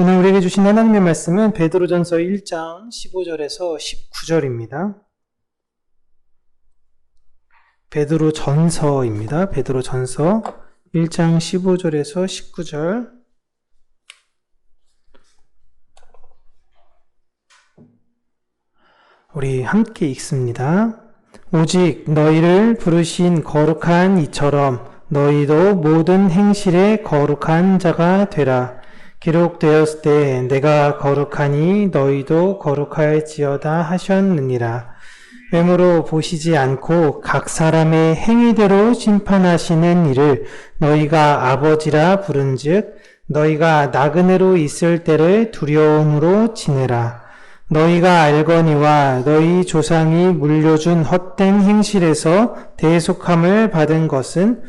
오늘 우리에게 주신 하나님의 말씀은 베드로전서 1장 15절에서 19절입니다. 베드로전서입니다. 베드로전서 1장 15절에서 19절. 우리 함께 읽습니다. 오직 너희를 부르신 거룩한 이처럼 너희도 모든 행실에 거룩한 자가 되라. 기록되었을 때 내가 거룩하니 너희도 거룩할지어다 하셨느니라. 외모로 보시지 않고 각 사람의 행위대로 심판하시는 이를 너희가 아버지라 부른즉 너희가 나그네로 있을 때를 두려움으로 지내라. 너희가 알거니와 너희 조상이 물려준 헛된 행실에서 대속함을 받은 것은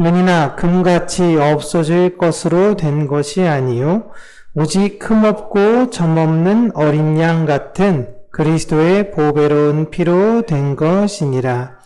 은이나 금같이 없어질 것으로 된 것이 아니요 오직 흠없고 점없는 어린 양 같은 그리스도의 보배로운 피로 된 것이니라.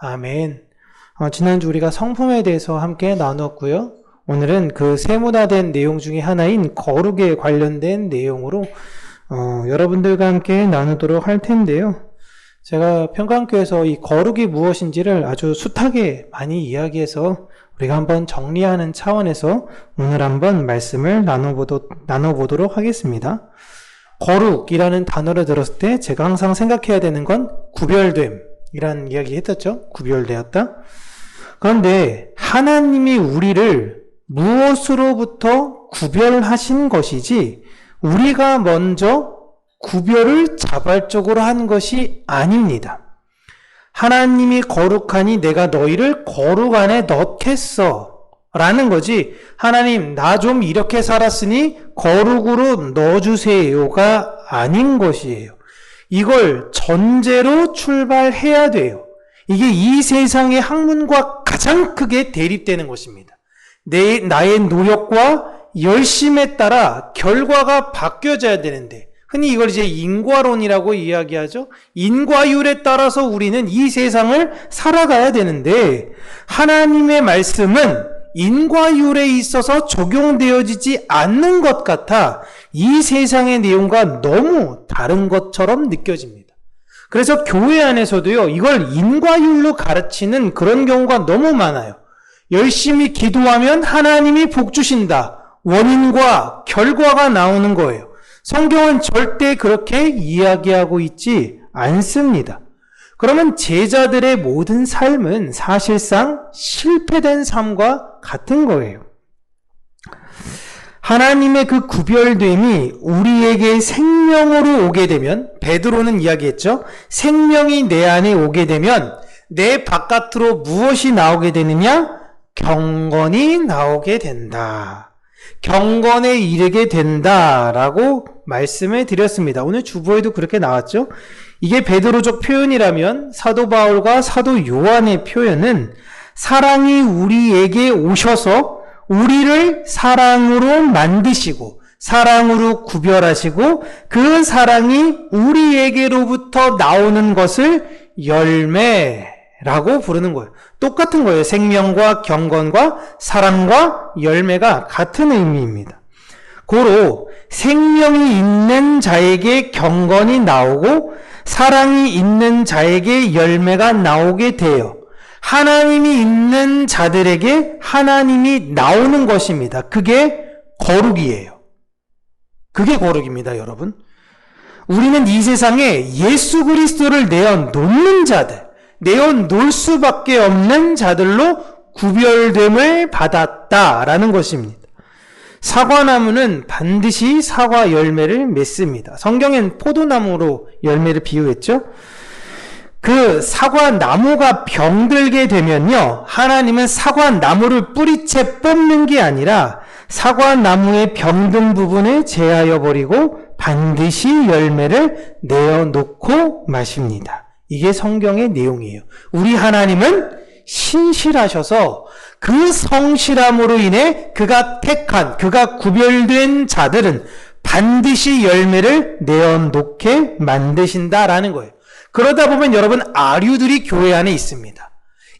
아멘. 어, 지난주 우리가 성품에 대해서 함께 나누었고요. 오늘은 그 세모화된 내용 중에 하나인 거룩에 관련된 내용으로 어, 여러분들과 함께 나누도록 할 텐데요. 제가 평강교에서 이 거룩이 무엇인지를 아주 숱하게 많이 이야기해서 우리가 한번 정리하는 차원에서 오늘 한번 말씀을 나눠보도, 나눠보도록 하겠습니다. 거룩이라는 단어를 들었을 때 제가 항상 생각해야 되는 건 구별됨이라는 이야기 했었죠. 구별되었다. 그런데 하나님이 우리를 무엇으로부터 구별하신 것이지 우리가 먼저 구별을 자발적으로 한 것이 아닙니다. 하나님이 거룩하니 내가 너희를 거룩 안에 넣겠어. 라는 거지. 하나님, 나 좀 이렇게 살았으니 거룩으로 넣어주세요가 아닌 것이에요. 이걸 전제로 출발해야 돼요. 이게 이 세상의 학문과 가장 크게 대립되는 것입니다. 내, 나의 노력과 열심에 따라 결과가 바뀌어져야 되는데, 흔히 이걸 이제 인과론이라고 이야기하죠. 인과율에 따라서 우리는 이 세상을 살아가야 되는데, 하나님의 말씀은 인과율에 있어서 적용되어지지 않는 것 같아 이 세상의 내용과 너무 다른 것처럼 느껴집니다. 그래서 교회 안에서도요, 이걸 인과율로 가르치는 그런 경우가 너무 많아요. 열심히 기도하면 하나님이 복 주신다. 원인과 결과가 나오는 거예요. 성경은 절대 그렇게 이야기하고 있지 않습니다. 그러면 제자들의 모든 삶은 사실상 실패된 삶과 같은 거예요. 하나님의 그 구별됨이 우리에게 생명으로 오게 되면 베드로는 이야기했죠. 생명이 내 안에 오게 되면 내 바깥으로 무엇이 나오게 되느냐? 경건이 나오게 된다. 경건에 이르게 된다라고 말씀을 드렸습니다. 오늘 주보에도 그렇게 나왔죠. 이게 베드로적 표현이라면 사도 바울과 사도 요한의 표현은 사랑이 우리에게 오셔서 우리를 사랑으로 만드시고 사랑으로 구별하시고 그 사랑이 우리에게로부터 나오는 것을 열매 라고 부르는 거예요. 똑같은 거예요. 생명과 경건과 사랑과 열매가 같은 의미입니다. 고로 생명이 있는 자에게 경건이 나오고 사랑이 있는 자에게 열매가 나오게 돼요. 하나님이 있는 자들에게 하나님이 나오는 것입니다. 그게 거룩이에요. 그게 거룩입니다, 여러분. 우리는 이 세상에 예수 그리스도를 내어 놓는 자들, 내어 놓을 수밖에 없는 자들로 구별됨을 받았다라는 것입니다. 사과나무는 반드시 사과 열매를 맺습니다. 성경엔 포도나무로 열매를 비유했죠. 그 사과나무가 병들게 되면요. 하나님은 사과나무를 뿌리채 뽑는 게 아니라 사과나무의 병든 부분을 제하여 버리고 반드시 열매를 내어놓고 마십니다. 이게 성경의 내용이에요. 우리 하나님은 신실하셔서 그 성실함으로 인해 그가 택한, 그가 구별된 자들은 반드시 열매를 내어놓게 만드신다라는 거예요. 그러다 보면 여러분 아류들이 교회 안에 있습니다.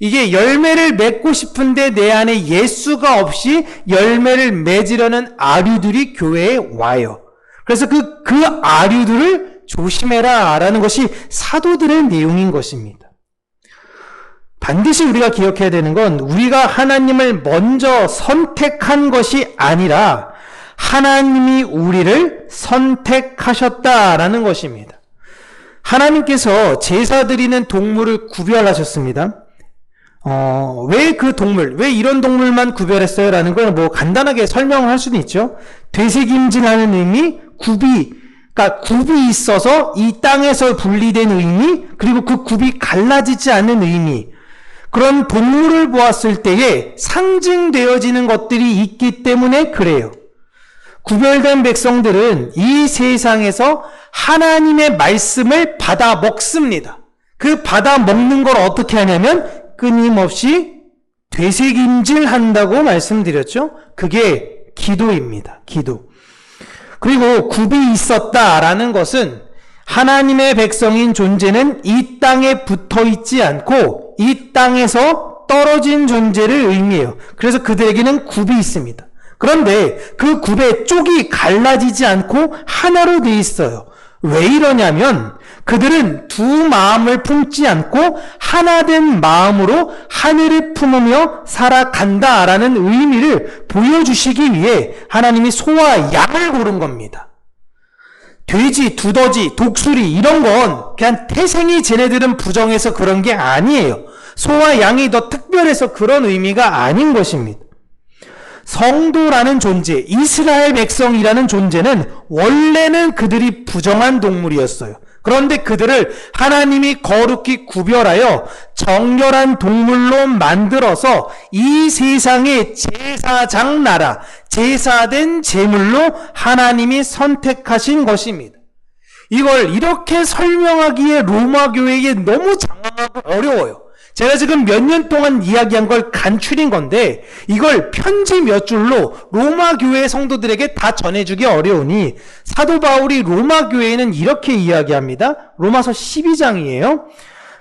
이게 열매를 맺고 싶은데 내 안에 예수가 없이 열매를 맺으려는 아류들이 교회에 와요. 그래서 그, 그 아류들을 조심해라 라는 것이 사도들의 내용인 것입니다. 반드시 우리가 기억해야 되는 건 우리가 하나님을 먼저 선택한 것이 아니라 하나님이 우리를 선택하셨다라는 것입니다. 하나님께서 제사 드리는 동물을 구별하셨습니다. 어, 왜 그 동물, 왜 이런 동물만 구별했어요? 라는 걸 뭐 간단하게 설명을 할 수는 있죠. 되새김질하는 의미, 굽이, 그러니까 굽이 있어서 이 땅에서 분리된 의미, 그리고 그 굽이 갈라지지 않는 의미, 그런 동물을 보았을 때에 상징되어지는 것들이 있기 때문에 그래요. 구별된 백성들은 이 세상에서 하나님의 말씀을 받아 먹습니다. 그 받아 먹는 걸 어떻게 하냐면 끊임없이 되새김질 한다고 말씀드렸죠. 그게 기도입니다. 기도. 그리고 굽이 있었다라는 것은 하나님의 백성인 존재는 이 땅에 붙어 있지 않고 이 땅에서 떨어진 존재를 의미해요. 그래서 그들에게는 굽이 있습니다. 그런데 그 굽의 쪽이 갈라지지 않고 하나로 돼 있어요. 왜 이러냐면 그들은 두 마음을 품지 않고 하나된 마음으로 하늘을 품으며 살아간다라는 의미를 보여주시기 위해 하나님이 소와 양을 고른 겁니다. 돼지, 두더지, 독수리 이런 건 그냥 태생이 쟤네들은 부정해서 그런 게 아니에요. 소와 양이 더 특별해서 그런 의미가 아닌 것입니다. 성도라는 존재, 이스라엘 백성이라는 존재는 원래는 그들이 부정한 동물이었어요. 그런데 그들을 하나님이 거룩히 구별하여 정결한 동물로 만들어서 이 세상의 제사장 나라, 제사된 제물로 하나님이 선택하신 것입니다. 이걸 이렇게 설명하기에 로마 교회에 너무 장황하고 어려워요. 제가 지금 몇 년 동안 이야기한 걸 간추린 건데 이걸 편지 몇 줄로 로마 교회 성도들에게 다 전해주기 어려우니 사도 바울이 로마 교회에는 이렇게 이야기합니다. 로마서 12장이에요.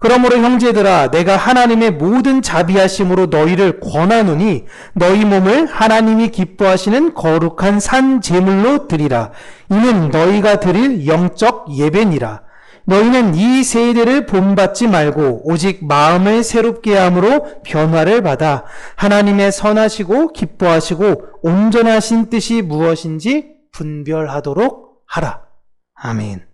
그러므로 형제들아 내가 하나님의 모든 자비하심으로 너희를 권하노니 너희 몸을 하나님이 기뻐하시는 거룩한 산 제물로 드리라. 이는 너희가 드릴 영적 예배니라. 너희는 이 세대를 본받지 말고 오직 마음을 새롭게 함으로 변화를 받아 하나님의 선하시고 기뻐하시고 온전하신 뜻이 무엇인지 분별하도록 하라. 아멘.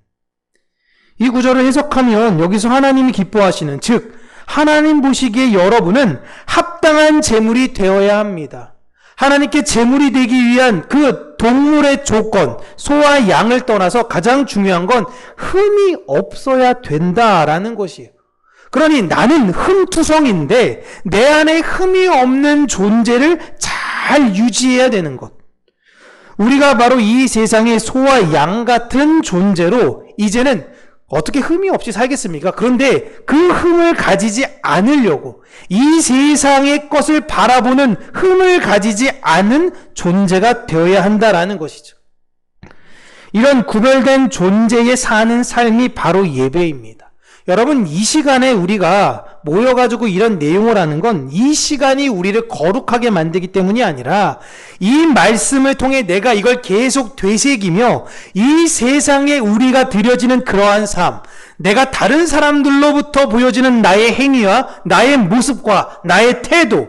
이 구절을 해석하면 여기서 하나님이 기뻐하시는 즉 하나님 보시기에 여러분은 합당한 제물이 되어야 합니다. 하나님께 제물이 되기 위한 그 동물의 조건, 소와 양을 떠나서 가장 중요한 건 흠이 없어야 된다라는 것이에요. 그러니 나는 흠투성인데 내 안에 흠이 없는 존재를 잘 유지해야 되는 것. 우리가 바로 이 세상의 소와 양 같은 존재로 이제는 어떻게 흠이 없이 살겠습니까? 그런데 그 흠을 가지지 않으려고 이 세상의 것을 바라보는 흠을 가지지 않은 존재가 되어야 한다라는 것이죠. 이런 구별된 존재에 사는 삶이 바로 예배입니다. 여러분, 이 시간에 우리가 모여가지고 이런 내용을 하는 건 이 시간이 우리를 거룩하게 만들기 때문이 아니라 이 말씀을 통해 내가 이걸 계속 되새기며 이 세상에 우리가 드려지는 그러한 삶, 내가 다른 사람들로부터 보여지는 나의 행위와 나의 모습과 나의 태도,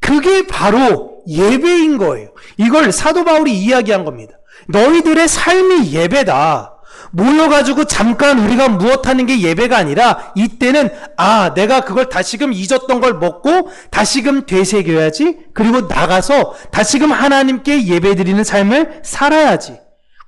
그게 바로 예배인 거예요. 이걸 사도 바울이 이야기한 겁니다. 너희들의 삶이 예배다. 모여가지고 잠깐 우리가 무엇하는 게 예배가 아니라 이때는 아 내가 그걸 다시금 잊었던 걸 먹고 다시금 되새겨야지 그리고 나가서 다시금 하나님께 예배드리는 삶을 살아야지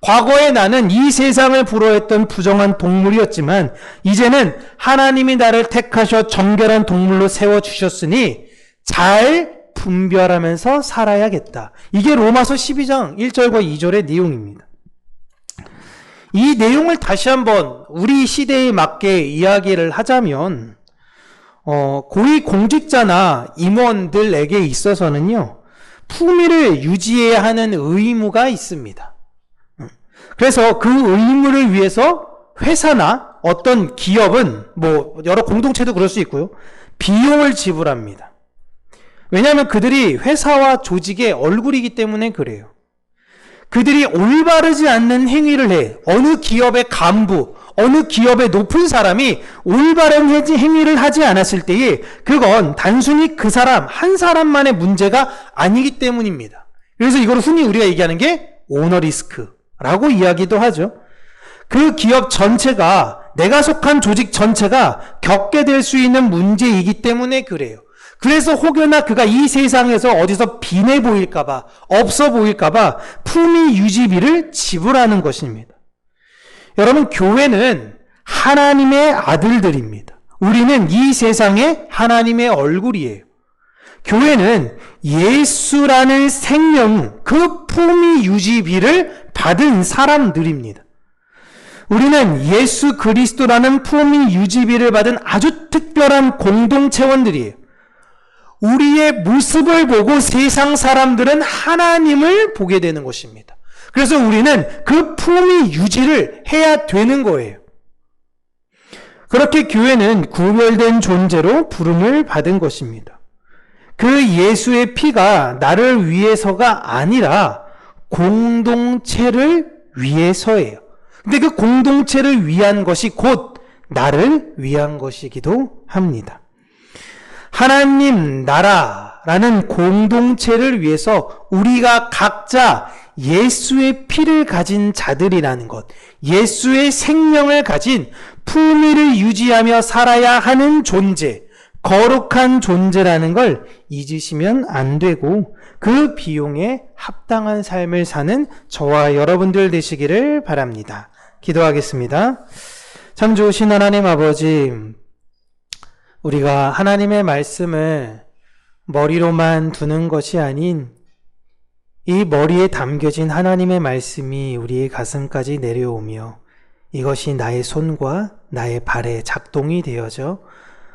과거에 나는 이 세상을 불허했던 부정한 동물이었지만 이제는 하나님이 나를 택하셔 정결한 동물로 세워주셨으니 잘 분별하면서 살아야겠다. 이게 로마서 12장 1절과 2절의 내용입니다. 이 내용을 다시 한번 우리 시대에 맞게 이야기를 하자면, 어, 고위 공직자나 임원들에게 있어서는요, 품위를 유지해야 하는 의무가 있습니다. 그래서 그 의무를 위해서 회사나 어떤 기업은 뭐 여러 공동체도 그럴 수 있고요. 비용을 지불합니다. 왜냐하면 그들이 회사와 조직의 얼굴이기 때문에 그래요. 그들이 올바르지 않는 행위를 해. 어느 기업의 간부, 어느 기업의 높은 사람이 올바른 행위를 하지 않았을 때에 그건 단순히 그 사람, 한 사람만의 문제가 아니기 때문입니다. 그래서 이걸 흔히 우리가 얘기하는 게 오너 리스크라고 이야기도 하죠. 그 기업 전체가 내가 속한 조직 전체가 겪게 될 수 있는 문제이기 때문에 그래요. 그래서 혹여나 그가 이 세상에서 어디서 빈해 보일까봐, 없어 보일까봐 품위 유지비를 지불하는 것입니다. 여러분, 교회는 하나님의 아들들입니다. 우리는 이 세상의 하나님의 얼굴이에요. 교회는 예수라는 생명, 그 품위 유지비를 받은 사람들입니다. 우리는 예수 그리스도라는 품위 유지비를 받은 아주 특별한 공동체원들이에요. 우리의 모습을 보고 세상 사람들은 하나님을 보게 되는 것입니다. 그래서 우리는 그 품위 유지를 해야 되는 거예요. 그렇게 교회는 구별된 존재로 부름을 받은 것입니다. 그 예수의 피가 나를 위해서가 아니라 공동체를 위해서예요. 근데 그 공동체를 위한 것이 곧 나를 위한 것이기도 합니다. 하나님 나라라는 공동체를 위해서 우리가 각자 예수의 피를 가진 자들이라는 것, 예수의 생명을 가진 품위를 유지하며 살아야 하는 존재, 거룩한 존재라는 걸 잊으시면 안 되고 그 비용에 합당한 삶을 사는 저와 여러분들 되시기를 바랍니다. 기도하겠습니다. 참 좋으신 하나님 아버지, 우리가 하나님의 말씀을 머리로만 두는 것이 아닌 이 머리에 담겨진 하나님의 말씀이 우리의 가슴까지 내려오며 이것이 나의 손과 나의 발에 작동이 되어져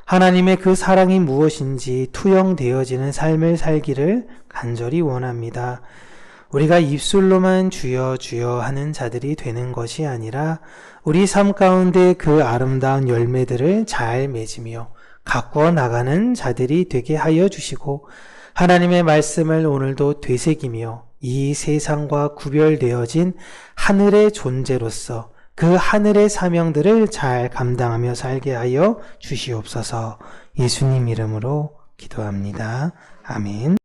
하나님의 그 사랑이 무엇인지 투영되어지는 삶을 살기를 간절히 원합니다. 우리가 입술로만 주여 주여 하는 자들이 되는 것이 아니라 우리 삶 가운데 그 아름다운 열매들을 잘 맺으며 가꾸어 나가는 자들이 되게 하여 주시고 하나님의 말씀을 오늘도 되새기며 이 세상과 구별되어진 하늘의 존재로서 그 하늘의 사명들을 잘 감당하며 살게 하여 주시옵소서 예수님 이름으로 기도합니다. 아멘.